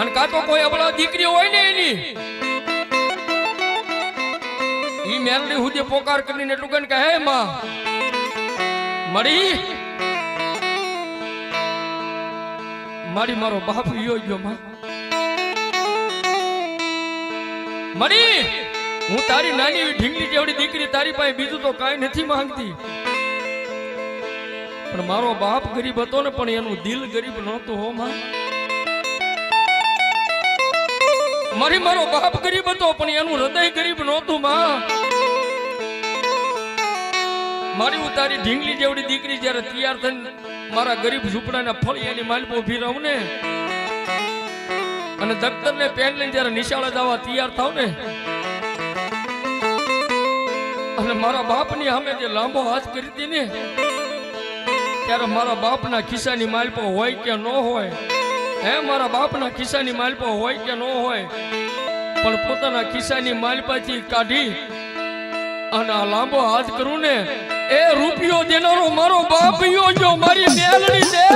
અને કાં તો કોઈ અબળા દીકરી હોય ને એની? ઈ મેલડી હુદે પોકાર કરીને એટલું કહીને કહે માં, મળી. મારી મારો બાપ યો ગયો માં. મળી. હું તારી નાની એવી ઢીંગલી જેવડી દીકરી, તારી પાસે બીજું તો કાંઈ નથી માંગતી. પણ મારો બાપ ગરીબ હતો ને, પણ એનું દિલ ગરીબ નહોતું હો માં. મારી મારો બાપ ગરીબ હતો, પણ એનું હૃદય ગરીબ નહોતું, માં. મારી ઉતારી ઢીંગલી જેવડી દીકરી જ્યારે તૈયાર થઈને મારા ગરીબ ઝૂંપડાના ફળિયાની માલપો ઊભી રહું ને, અને દફતર ને પેન લઈને જ્યારે નિશાળે જવા તૈયાર થાવ ને, અને મારા બાપની સામે જે લાંબો હાથ કરી હતી ને, ત્યારે મારા બાપના ખિસ્સાની માલપો હોય કે ન હોય હે, મારા બાપના ખિસ્સાની માલપા હોય કે ન હોય, પણ પોતાના ખિસ્સાની માલપાથી કાઢી અને આ લાંબો હાથ કરું ને એ રૂપિયો દેનારો મારો બાપ યો જો મારી મેલડી દે